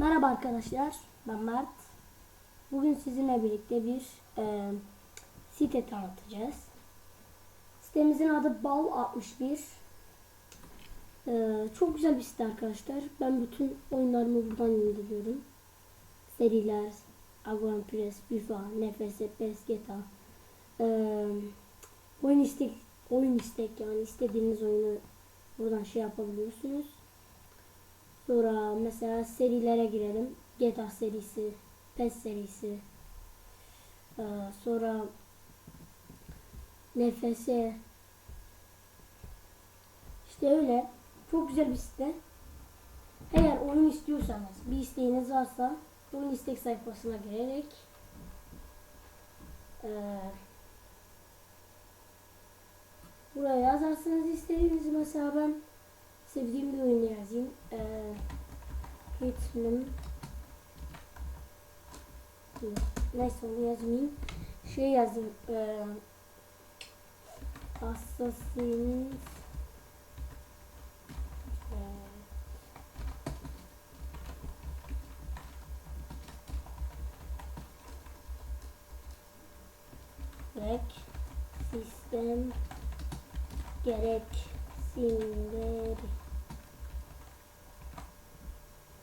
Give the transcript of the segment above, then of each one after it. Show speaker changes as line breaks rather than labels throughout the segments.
Merhaba arkadaşlar, ben Mert. Bugün sizinle birlikte bir e, site tanıtacağız. Sitemizin adı Bal 61. E, çok güzel bir site arkadaşlar. Ben bütün oyunlarımı buradan indiriyorum. Seriler, Aguan Press, FIFA, NFS, PES, GTA. E, oyun istek, oyun istek yani istediğiniz oyunu buradan şey yapabiliyorsunuz. Sonra mesela serilere girelim. GTA serisi, PES serisi. Ee, sonra NFS. İşte öyle. Çok güzel bir site. Eğer oyun istiyorsanız, bir isteğiniz varsa oyun istek sayfasına girerek ee, buraya yazarsınız istediğinizi mesela ben sevdiğim bir oyunu yazayım. Ee, Yok, Neyse onu yazmayayım. Şey yazayım. Ee, Assassin's Gerek sistem gereksinimleri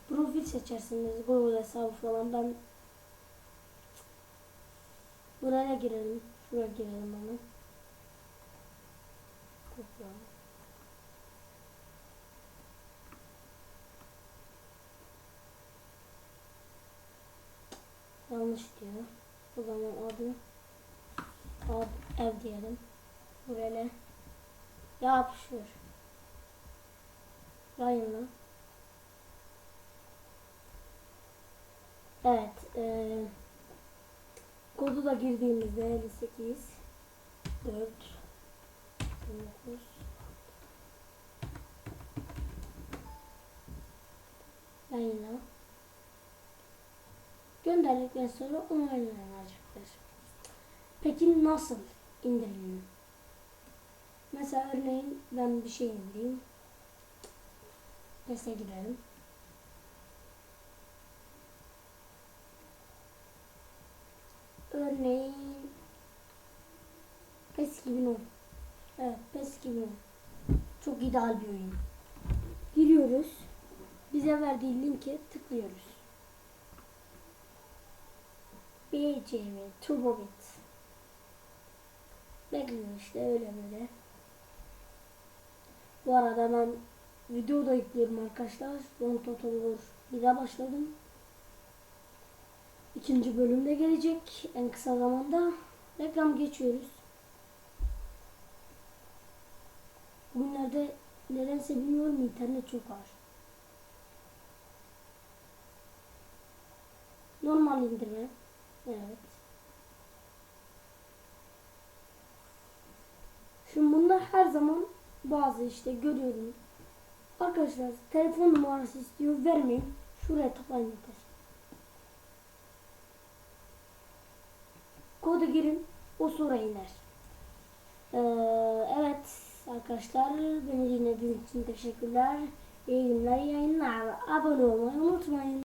profil seçersiniz Google hesabı falan. Ben buraya girelim şuraya girelim ama Kopya. yanlış diyor. O zaman adı ad ev diyelim. Buraya yapışır yayınla Evet. E, kodu da girdiğimizde 58 4 9 Yayınla. Gönderdikten sonra onaylanacaktır. Peki nasıl indirilir? Mesela örneğin ben bir şey indireyim. PES'e girelim. Örneğin PES 2010. Evet PES 2010. Çok ideal bir oyun. Giriyoruz. Bize verdiği linke tıklıyoruz. BCM Turbobit. Bekliyor işte öyle böyle. Bu arada ben video da yüklüyorum arkadaşlar. Don Totalor bir daha başladım. İkinci bölümde gelecek en kısa zamanda. Reklam geçiyoruz. Bugünlerde nedense bilmiyorum internet çok var. Normal indirme. Evet. Şimdi bunda her zaman bazı işte görüyorum. Arkadaşlar telefon numarası istiyor vermeyin. Şuraya tıklayın yeter. kodu girin o sonra iner. Ee, evet arkadaşlar beni dinlediğiniz için teşekkürler. İyi günler, iyi yayınlar. Abone olmayı unutmayın.